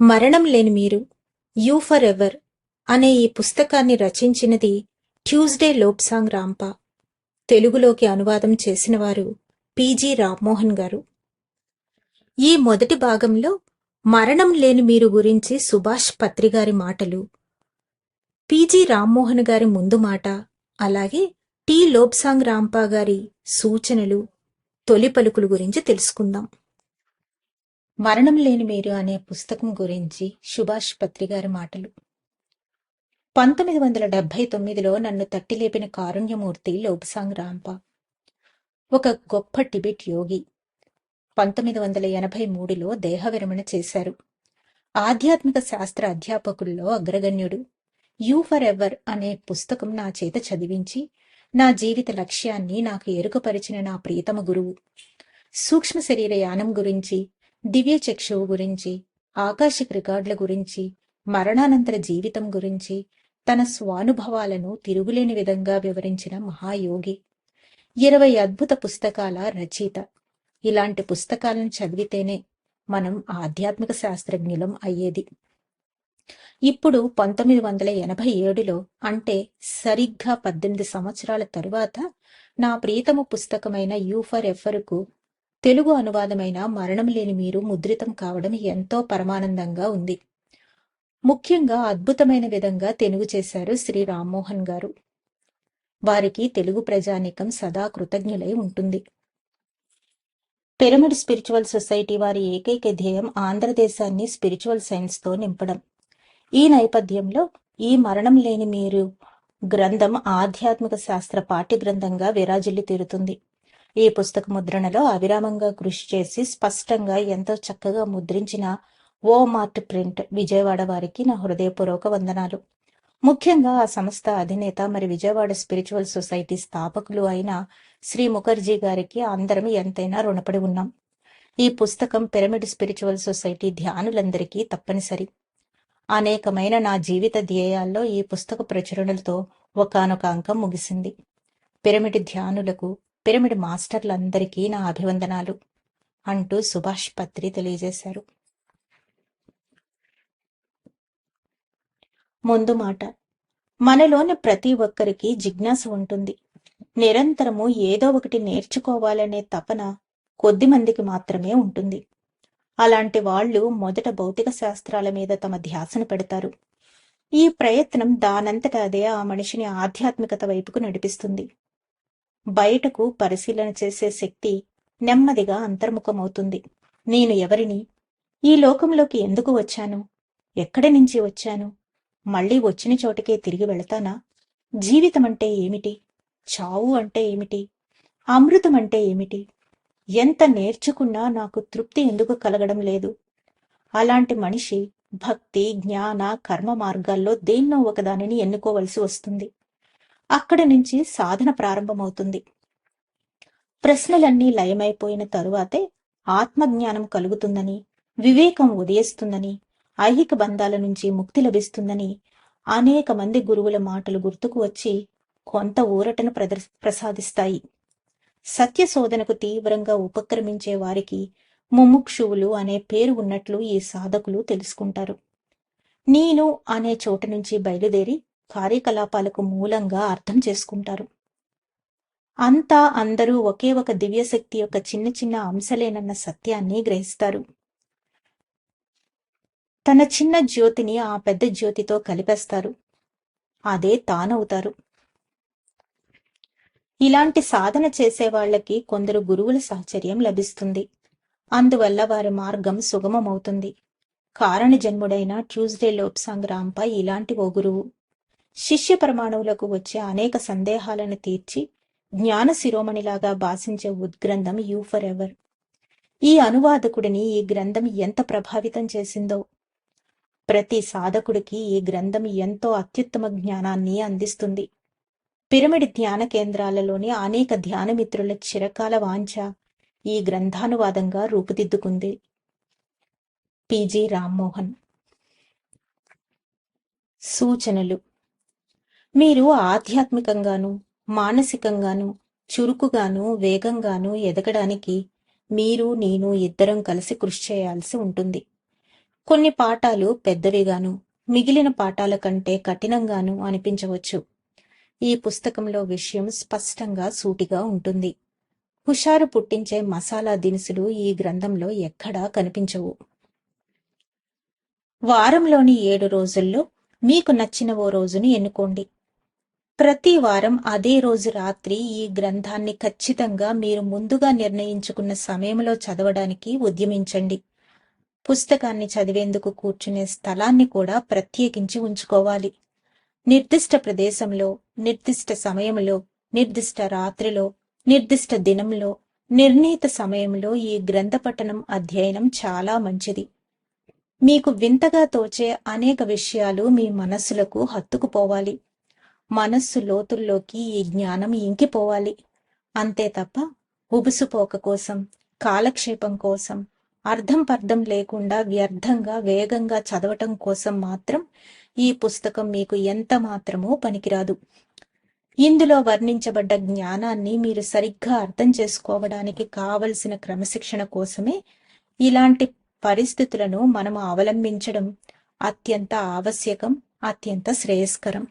మరణం లేని మీరు యూ ఫర్ ఎవర్ అనే ఈ పుస్తకాన్ని రచించినది ట్యూస్డే లోప్సాంగ్ రాంపా. తెలుగులోకి అనువాదం చేసినవారు పీజీ రామ్మోహన్ గారు. ఈ మొదటి భాగంలో మరణం లేని మీరు గురించి సుభాష్ పత్రి గారి మాటలు పీజీ రామ్మోహన్ గారి ముందు మాట అలాగే టి లోప్సాంగ్ రాంపా గారి సూచనలు తొలి పలుకులు గురించి తెలుసుకుందాం. మరణం లేని మీరు అనే పుస్తకం గురించి సుభాష్ పత్రి గారి మాటలు. పంతొమ్మిది వందల డెబ్బై తొమ్మిదిలో నన్ను తట్టిలేపిన కారుణ్యమూర్తి లోబ్సాంగ్ రాంప. ఒక గొప్ప టిబెట్ యోగి. పంతొమ్మిది వందల ఎనభై మూడులో దేహ విరమణ చేశారు. ఆధ్యాత్మిక శాస్త్ర అధ్యాపకుల్లో అగ్రగణ్యుడు. యూ ఫర్ ఎవర్ అనే పుస్తకం నా చేత చదివించి నా జీవిత లక్ష్యాన్ని నాకు ఎరుకపరిచిన నా ప్రియతమ గురువు. సూక్ష్మ శరీర యానం గురించి దివ్య చక్షువు గురించి ఆకాశిక రికార్డుల గురించి మరణానంతర జీవితం గురించి తన స్వానుభవాలను తిరుగులేని విధంగా వివరించిన మహాయోగి. ఇరవై అద్భుత పుస్తకాల రచయిత. ఇలాంటి పుస్తకాలను చదివితేనే మనం ఆధ్యాత్మిక శాస్త్రజ్ఞులం అయ్యేది. ఇప్పుడు పంతొమ్మిది వందల ఎనభై ఏడులో అంటే సరిగ్గా పద్దెనిమిది సంవత్సరాల తరువాత నా ప్రియతమ పుస్తకమైన యూ ఫర్ ఎఫర్కు తెలుగు అనువాదమైన మరణం లేని మీరు ముద్రితం కావడం ఎంతో పరమానందంగా ఉంది. ముఖ్యంగా అద్భుతమైన విధంగా తెనుగు చేశారు శ్రీ రామ్మోహన్ గారు. వారికి తెలుగు ప్రజానీకం సదా కృతజ్ఞులై ఉంటుంది. పిరమిడ్ స్పిరిచువల్ సొసైటీ వారి ఏకైక ధ్యేయం ఆంధ్రదేశాన్ని స్పిరిచువల్ సైన్స్తో నింపడం. ఈ నేపథ్యంలో ఈ మరణం లేని మీరు గ్రంథం ఆధ్యాత్మిక శాస్త్ర పాఠ్య గ్రంథంగా విరాజిల్లి తీరుతుంది. ఈ పుస్తక ముద్రణలో అవిరామంగా కృషి చేసి స్పష్టంగా ఎంతో చక్కగా ముద్రించిన ఓ మార్ట్ ప్రింట్ విజయవాడ వారికి నా హృదయపూర్వక వందనాలు. ముఖ్యంగా ఆ సంస్థ అధినేత మరి విజయవాడ స్పిరిచువల్ సొసైటీ స్థాపకులు అయిన శ్రీ ముఖర్జీ గారికి అందరం ఎంతైనా రుణపడి ఉన్నాం. ఈ పుస్తకం పిరమిడ్ స్పిరిచువల్ సొసైటీ ధ్యానులందరికీ తప్పనిసరి. అనేకమైన నా జీవిత ధ్యేయాల్లో ఈ పుస్తక ప్రచురణలతో ఒకనొక అంకం ముగిసింది. పిరమిడ్ ధ్యానులకు పిరమిడ్ మాస్టర్లందరికీ నా అభివందనాలు అంటూ సుభాష్ పత్రి తెలియజేశారు. ముందు మాట మనలోని ప్రతి ఒక్కరికి జిజ్ఞాస ఉంటుంది. నిరంతరము ఏదో ఒకటి నేర్చుకోవాలనే తపన కొద్ది మందికి మాత్రమే ఉంటుంది. అలాంటి వాళ్ళు మొదట భౌతిక శాస్త్రాల మీద తమ ధ్యాసను పెడతారు. ఈ ప్రయత్నం దానంతట అదే ఆ మనిషిని ఆధ్యాత్మికత వైపుకు నడిపిస్తుంది. బయటకు పరిశీలన చేసే శక్తి నెమ్మదిగా అంతర్ముఖమవుతుంది. నేను ఎవరిని? ఈ లోకంలోకి ఎందుకు వచ్చాను? ఎక్కడి నుంచి వచ్చాను? మళ్ళీ వచ్చిన చోటకే తిరిగి వెళతానా? జీవితం అంటే ఏమిటి? చావు అంటే ఏమిటి? అమృతం అంటే ఏమిటి? ఎంత నేర్చుకున్నా నాకు తృప్తి ఎందుకు కలగడం లేదు? అలాంటి మనిషి భక్తి జ్ఞాన కర్మ మార్గాల్లో దేన్నో ఒకదానిని ఎన్నుకోవలసి వస్తుంది. అక్కడి నుంచి సాధన ప్రారంభమవుతుంది. ప్రశ్నలన్నీ లయమైపోయిన తరువాతే ఆత్మజ్ఞానం కలుగుతుందని వివేకం ఉదయిస్తుందని ఐహిక బంధాల నుంచి ముక్తి లభిస్తుందని అనేక మంది గురువుల మాటలు గుర్తుకు వచ్చి కొంత ఊరటను ప్రదర్ ప్రసాదిస్తాయి. సత్య శోధనకు తీవ్రంగా ఉపక్రమించే వారికి ముముక్షువులు అనే పేరు ఉన్నట్లు ఈ సాధకులు తెలుసుకుంటారు. నేను అనే చోట నుంచి బయలుదేరి కార్యకలాపాలకు మూలంగా అర్థం చేసుకుంటారు. అంతా అందరూ ఒకే ఒక దివ్యశక్తి యొక్క చిన్న చిన్న అంశలేనన్న సత్యాన్ని గ్రహిస్తారు. తన చిన్న జ్యోతిని ఆ పెద్ద జ్యోతితో కలిపేస్తారు. అదే తానవుతారు. ఇలాంటి సాధన చేసే వాళ్ళకి కొందరు గురువుల సాహచర్యం లభిస్తుంది. అందువల్ల వారి మార్గం సుగమమవుతుంది. కారణ జన్ముడైన ట్యూస్డే లోప్ రాంపై ఇలాంటి ఓ గురువు శిష్య ప్రమాణువులకు వచ్చే అనేక సందేహాలను తీర్చి జ్ఞాన శిరోమణిలాగా భాషించే ఉద్గ్రంథం యూ ఫర్ ఎవర్ ఈ అనువాదకుడిని ఈ గ్రంథం ఎంత ప్రభావితం చేసిందో. ప్రతి సాధకుడికి ఈ గ్రంథం ఎంతో అత్యుత్తమ జ్ఞానాన్ని అందిస్తుంది. పిరమిడ్ ధ్యాన కేంద్రాలలోని అనేక ధ్యానమిత్రుల చిరకాల వాంఛ ఈ గ్రంథానువాదంగా రూపుదిద్దుకుంది. పిజి రామ్మోహన్. సూచనలు. మీరు ఆధ్యాత్మికంగాను మానసికంగాను చురుకుగాను వేగంగాను ఎదగడానికి మీరు నేను ఇద్దరం కలిసి కృషి చేయాల్సి ఉంటుంది. కొన్ని పాఠాలు పెద్దవిగాను మిగిలిన పాఠాల కంటే కఠినంగాను అనిపించవచ్చు. ఈ పుస్తకంలో విషయం స్పష్టంగా సూటిగా ఉంటుంది. హుషారు పుట్టించే మసాలా దినుసులు ఈ గ్రంథంలో ఎక్కడా కనిపించవు. వారంలోని ఏడు రోజుల్లో మీకు నచ్చిన ఓ రోజుని ఎన్నుకోండి. ప్రతి వారం అదే రోజు రాత్రి ఈ గ్రంథాన్ని ఖచ్చితంగా మీరు ముందుగా నిర్ణయించుకున్న సమయంలో చదవడానికి ఉద్యమించండి. పుస్తకాన్ని చదివేందుకు కూర్చునే స్థలాన్ని కూడా ప్రత్యేకించి ఉంచుకోవాలి. నిర్దిష్ట ప్రదేశంలో నిర్దిష్ట సమయంలో నిర్దిష్ట రాత్రిలో నిర్దిష్ట దినంలో నిర్ణీత సమయంలో ఈ గ్రంథ పఠనం అధ్యయనం చాలా మంచిది. మీకు వింతగా తోచే అనేక విషయాలు మీ మనస్సులకు హత్తుకుపోవాలి. మనస్సు లోతుల్లోకి ఈ జ్ఞానం ఇంకిపోవాలి. అంతే తప్ప ఉబుసుపోక కోసం కాలక్షేపం కోసం అర్థం పర్థం లేకుండా వ్యర్థంగా వేగంగా చదవటం కోసం మాత్రం ఈ పుస్తకం మీకు ఎంత మాత్రమూ పనికిరాదు. ఇందులో వర్ణించబడ్డ జ్ఞానాన్ని మీరు సరిగ్గా అర్థం చేసుకోవడానికి కావలసిన క్రమశిక్షణ కోసమే ఇలాంటి పరిస్థితులను మనము అవలంబించడం అత్యంత ఆవశ్యకం అత్యంత శ్రేయస్కరం.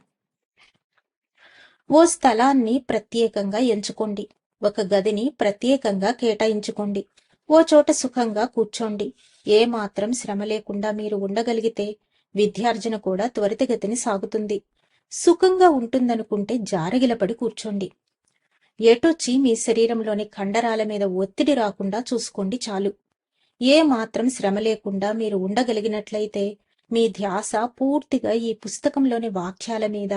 ఓ స్థలాన్ని ప్రత్యేకంగా ఎంచుకోండి. ఒక గదిని ప్రత్యేకంగా కేటాయించుకోండి. ఓ చోట సుఖంగా కూర్చోండి. ఏ మాత్రం శ్రమ లేకుండా మీరు ఉండగలిగితే విద్యార్జన కూడా త్వరితగతిని సాగుతుంది. సుఖంగా ఉంటుందనుకుంటే జారగిలపడి కూర్చోండి. ఎటొచ్చి మీ శరీరంలోని కండరాల మీద ఒత్తిడి రాకుండా చూసుకోండి చాలు. ఏ మాత్రం శ్రమ లేకుండా మీరు ఉండగలిగినట్లయితే మీ ధ్యాస పూర్తిగా ఈ పుస్తకంలోని వాక్యాల మీద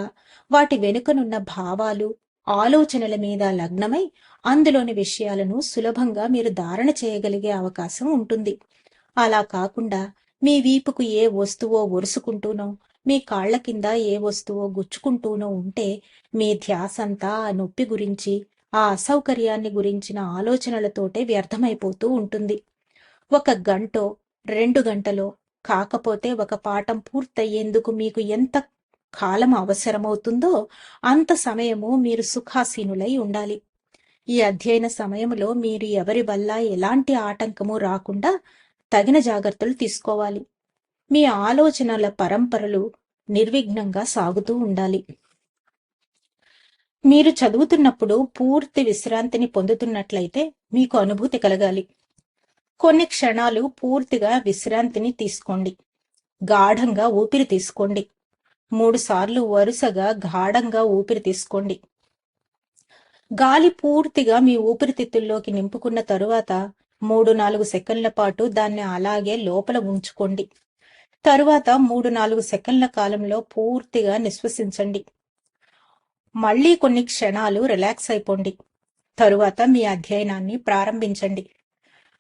వాటి వెనుకనున్న భావాలు ఆలోచనల మీద లగ్నమై అందులోని విషయాలను సులభంగా మీరు ధారణ చేయగలిగే అవకాశం ఉంటుంది. అలా కాకుండా మీ వీపుకు ఏ వస్తువో ఒరుసుకుంటూనో మీ కాళ్ళ కింద ఏ వస్తువో గుచ్చుకుంటూనో ఉంటే మీ ధ్యాసంతా ఆ నొప్పి గురించి ఆ అసౌకర్యాన్ని గురించిన ఆలోచనలతోటే వ్యర్థమైపోతూ ఉంటుంది. ఒక గంటో రెండు గంటలో కాకపోతే ఒక పాఠం పూర్తయ్యేందుకు మీకు ఎంత కాలం అవసరమవుతుందో అంత సమయము మీరు సుఖాసీనులై ఉండాలి. ఈ అధ్యయన సమయంలో మీరు ఎవరి వల్ల ఎలాంటి ఆటంకము రాకుండా తగిన జాగ్రత్తలు తీసుకోవాలి. మీ ఆలోచనల పరంపరలు నిర్విఘ్నంగా సాగుతూ ఉండాలి. మీరు చదువుతున్నప్పుడు పూర్తి విశ్రాంతిని పొందుతున్నట్లయితే మీకు అనుభూతి కలగాలి. కొన్ని క్షణాలు పూర్తిగా విశ్రాంతిని తీసుకోండి. గాఢంగా ఊపిరి తీసుకోండి. మూడు సార్లు వరుసగా గాఢంగా ఊపిరి తీసుకోండి. గాలి పూర్తిగా మీ ఊపిరితిత్తుల్లోకి నింపుకున్న తరువాత మూడు నాలుగు సెకండ్ల పాటు దాన్ని అలాగే లోపల ఉంచుకోండి. తరువాత మూడు నాలుగు సెకండ్ల కాలంలో పూర్తిగా నిశ్వసించండి. మళ్ళీ కొన్ని క్షణాలు రిలాక్స్ అయిపోండి. తరువాత మీ అధ్యయనాన్ని ప్రారంభించండి.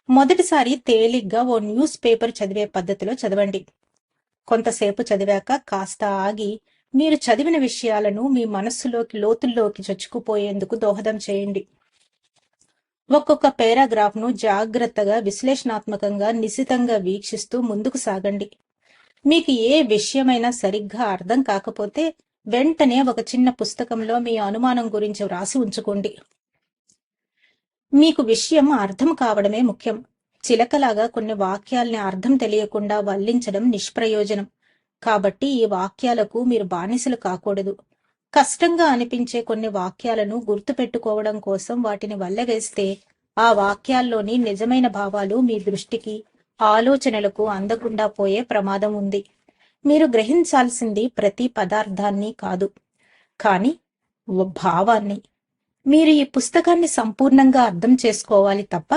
మొదటిసారి తేలిగ్గా ఓ న్యూస్ పేపర్ చదివే పద్ధతిలో చదవండి. కొంతసేపు చదివాక కాస్త ఆగి మీరు చదివిన విషయాలను మీ మనస్సులోకి లోతుల్లోకి చొచ్చుకుపోయేందుకు దోహదం చేయండి. ఒక్కొక్క పేరాగ్రాఫ్ను జాగ్రత్తగా విశ్లేషణాత్మకంగా నిశితంగా వీక్షిస్తూ ముందుకు సాగండి. మీకు ఏ విషయమైనా సరిగ్గా అర్థం కాకపోతే వెంటనే ఒక చిన్న పుస్తకంలో మీ అనుమానం గురించి వ్రాసి ఉంచుకోండి. మీకు విషయం అర్థం కావడమే ముఖ్యం. చిలకలాగా కొన్ని వాక్యాల్ని అర్థం తెలియకుండా వల్లించడం నిష్ప్రయోజనం. కాబట్టి ఈ వాక్యాలకు మీరు బానిసలు కాకూడదు. కష్టంగా అనిపించే కొన్ని వాక్యాలను గుర్తుపెట్టుకోవడం కోసం వాటిని వల్లవేస్తే ఆ వాక్యాల్లోని నిజమైన భావాలు మీ దృష్టికి ఆలోచనలకు అందకుండా పోయే ప్రమాదం ఉంది. మీరు గ్రహించాల్సింది ప్రతి పదార్థాన్ని కాదు. కానీ భావాన్ని. మీరు ఈ పుస్తకాన్ని సంపూర్ణంగా అర్థం చేసుకోవాలి తప్ప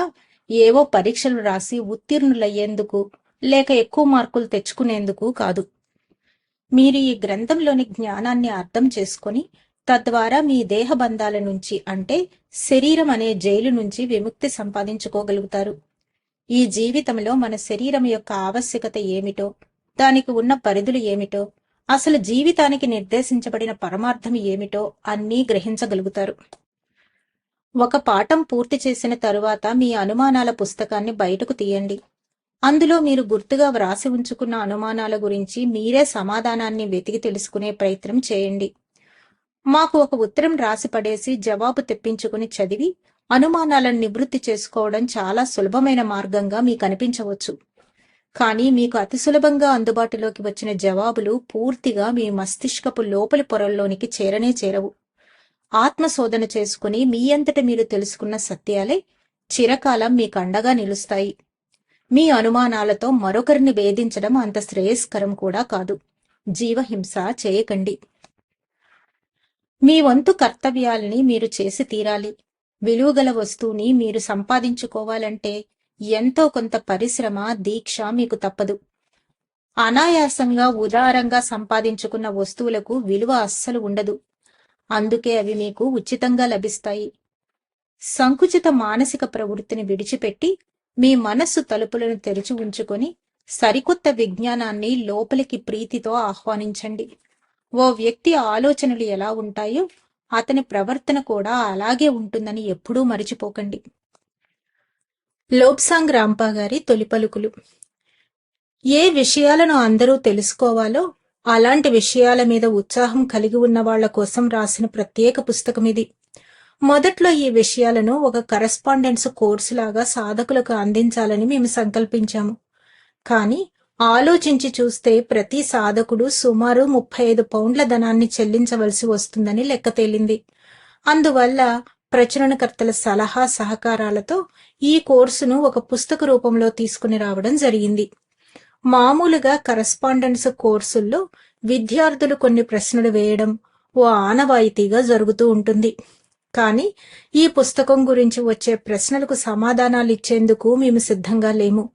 ఏవో పరీక్షలు రాసి ఉత్తీర్ణులయ్యేందుకు లేక ఎక్కువ మార్కులు తెచ్చుకునేందుకు కాదు. మీరు ఈ గ్రంథంలోని జ్ఞానాన్ని అర్థం చేసుకొని తద్వారా మీ దేహ బంధాల నుంచి అంటే శరీరం అనే జైలు నుంచి విముక్తి సంపాదించుకోగలుగుతారు. ఈ జీవితంలో మన శరీరం యొక్క ఆవశ్యకత ఏమిటో దానికి ఉన్న పరిధులు ఏమిటో అసలు జీవితానికి నిర్దేశించబడిన పరమార్థం ఏమిటో అన్నీ గ్రహించగలుగుతారు. ఒక పాఠం పూర్తి చేసిన తరువాత మీ అనుమానాల పుస్తకాన్ని బయటకు తీయండి. అందులో మీరు గుర్తుగా వ్రాసి ఉంచుకున్న అనుమానాల గురించి మీరే సమాధానాన్ని వెతికి తెలుసుకునే ప్రయత్నం చేయండి. మాకు ఒక ఉత్తరం రాసి పడేసి జవాబు తెప్పించుకుని చదివి అనుమానాలను నివృత్తి చేసుకోవడం చాలా సులభమైన మార్గంగా మీకు అనిపించవచ్చు. కానీ మీకు అతి సులభంగా అందుబాటులోకి వచ్చిన జవాబులు పూర్తిగా మీ మస్తిష్కపు లోపలి పొరల్లోనికి చేరనే చేరవు. ఆత్మశోధన చేసుకుని మీ అంతట మీరు తెలుసుకున్న సత్యాలే చిరకాలం మీకు అండగా నిలుస్తాయి. మీ అనుమానాలతో మరొకరిని వేధించడం అంత శ్రేయస్కరం కూడా కాదు. జీవహింస చేయకండి. మీ వంతు కర్తవ్యాలని మీరు చేసి తీరాలి. విలువగల వస్తువుని మీరు సంపాదించుకోవాలంటే ఎంతో కొంత పరిశ్రమ దీక్ష మీకు తప్పదు. అనాయాసంగా ఉదారంగా సంపాదించుకున్న వస్తువులకు విలువ అస్సలు ఉండదు. అందుకే అవి మీకు ఉచితంగా లభిస్తాయి. సంకుచిత మానసిక ప్రవృత్తిని విడిచిపెట్టి మీ మనస్సు తలుపులను తెరిచి ఉంచుకొని సరికొత్త విజ్ఞానాన్ని లోపలికి ప్రీతితో ఆహ్వానించండి. ఓ వ్యక్తి ఆలోచనలు ఎలా ఉంటాయో అతని ప్రవర్తన కూడా అలాగే ఉంటుందని ఎప్పుడూ మరిచిపోకండి. లోబ్సాంగ్ రాంపా గారి తొలి పలుకులు. ఏ విషయాలను అందరూ తెలుసుకోవాలో అలాంటి విషయాల మీద ఉత్సాహం కలిగి ఉన్న వాళ్ళ కోసం రాసిన ప్రత్యేక పుస్తకం ఇది. మొదట్లో ఈ విషయాలను ఒక కరెస్పాండెన్స్ కోర్సు లాగా సాధకులకు అందించాలని మేము సంకల్పించాము. కానీ ఆలోచించి చూస్తే ప్రతి సాధకుడు సుమారు ముప్పై ఐదు పౌండ్ల ధనాన్ని చెల్లించవలసి వస్తుందని లెక్క తేలింది. అందువల్ల ప్రచురణకర్తల సలహా సహకారాలతో ఈ కోర్సును ఒక పుస్తక రూపంలో తీసుకుని రావడం జరిగింది. మామూలుగా కరస్పాండెన్స్ కోర్సుల్లో విద్యార్థులు కొన్ని ప్రశ్నలు వేయడం ఓ ఆనవాయితీగా జరుగుతూ ఉంటుంది. కానీ ఈ పుస్తకం గురించి వచ్చే ప్రశ్నలకు సమాధానాలు ఇచ్చేందుకు మేము సిద్ధంగా లేము.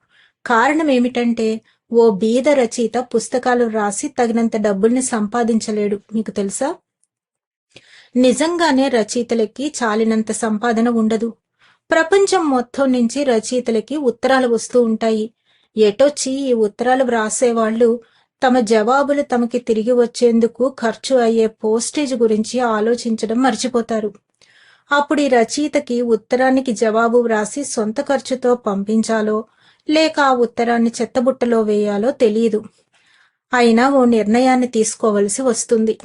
కారణం ఏమిటంటే ఓ బీద రచయిత పుస్తకాలు రాసి తగినంత డబ్బుల్ని సంపాదించలేడు. మీకు తెలుసా? నిజంగానే రచయితలకి చాలినంత సంపాదన ఉండదు. ప్రపంచం మొత్తం నుంచి రచయితలకి ఉత్తరాలు వస్తూ ఉంటాయి. ఎటొచ్చి ఈ ఉత్తరాలు వ్రాసేవాళ్ళు తమ జవాబులు తమకి తిరిగి వచ్చేందుకు ఖర్చు అయ్యే పోస్టేజ్ గురించి ఆలోచించడం మర్చిపోతారు. అప్పుడు ఈ రచయితకి ఉత్తరానికి జవాబు వ్రాసి సొంత ఖర్చుతో పంపించాలో లేక ఆ ఉత్తరాన్ని చెత్తబుట్టలో వేయాలో తెలియదు. అయినా ఓ నిర్ణయాన్ని తీసుకోవలసి వస్తుంది.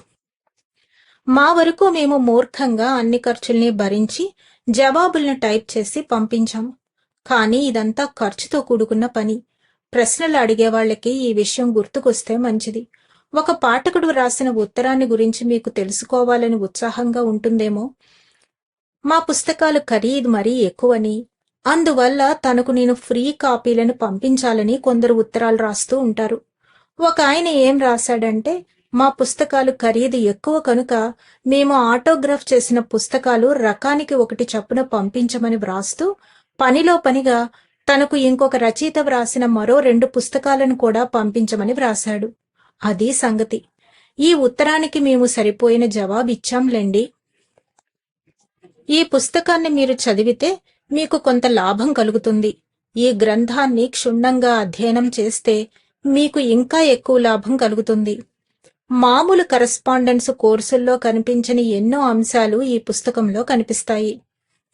మా వరకు మేము మూర్ఖంగా అన్ని ఖర్చుల్ని భరించి జవాబుల్ని టైప్ చేసి పంపించాం. కానీ ఇదంతా ఖర్చుతో కూడుకున్న పని. ప్రశ్నలు అడిగే వాళ్ళకి ఈ విషయం గుర్తుకొస్తే మంచిది. ఒక పాఠకుడు రాసిన ఉత్తరాన్ని గురించి మీకు తెలుసుకోవాలని ఉత్సాహంగా ఉంటుందేమో? మా పుస్తకాలు ఖరీదు మరీ ఎక్కువని అందువల్ల తనకు నేను ఫ్రీ కాపీలను పంపించాలని కొందరు ఉత్తరాలు రాస్తూ ఉంటారు. ఒక ఆయన ఏం రాశాడంటే మా పుస్తకాలు ఖరీదు ఎక్కువ కనుక మేము ఆటోగ్రాఫ్ చేసిన పుస్తకాలు రకానికి ఒకటి చప్పున పంపించమని వ్రాస్తూ పనిలో పనిగా తనకు ఇంకొక రచయిత వ్రాసిన మరో రెండు పుస్తకాలను కూడా పంపించమని వ్రాశాడు. అది సంగతి. ఈ ఉత్తరానికి మేము సరిపోయిన జవాబిచ్చాంలేండి. ఈ పుస్తకాన్ని మీరు చదివితే మీకు కొంత లాభం కలుగుతుంది. ఈ గ్రంథాన్ని క్షుణ్ణంగా అధ్యయనం చేస్తే మీకు ఇంకా ఎక్కువ లాభం కలుగుతుంది. మామూలు కరస్పాండెన్స్ కోర్సుల్లో కనిపించని ఎన్నో అంశాలు ఈ పుస్తకంలో కనిపిస్తాయి.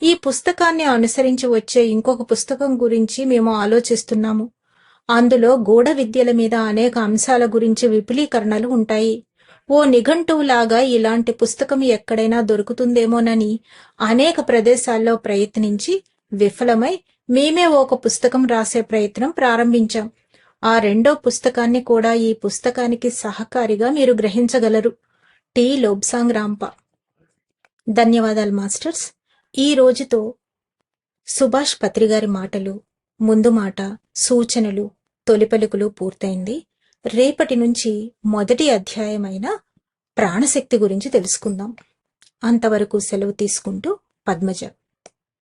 ఈ పుస్తకాన్ని అనుసరించి వచ్చే ఇంకొక పుస్తకం గురించి మేము ఆలోచిస్తున్నాము. అందులో గూఢ విద్యల మీద అనేక అంశాల గురించి విపులీకరణలు ఉంటాయి. ఓ నిఘంటువులాగా ఇలాంటి పుస్తకం ఎక్కడైనా దొరుకుతుందేమోనని అనేక ప్రదేశాల్లో ప్రయత్నించి విఫలమై మేమే ఒక పుస్తకం రాసే ప్రయత్నం ప్రారంభించాం. ఆ రెండో పుస్తకాన్ని కూడా ఈ పుస్తకానికి సహకారిగా మీరు గ్రహించగలరు. టి. లోబ్సాంగ్ రాంప ధన్యవాదాలు మాస్టర్స్. ఈ రోజుతో సుభాష్ పత్రిగారి మాటలు ముందు మాట సూచనలు తొలిపలుకులు పూర్తయింది. రేపటి నుంచి మొదటి అధ్యాయమైన ప్రాణశక్తి గురించి తెలుసుకుందాం. అంతవరకు సెలవు తీసుకుంటూ పద్మజ.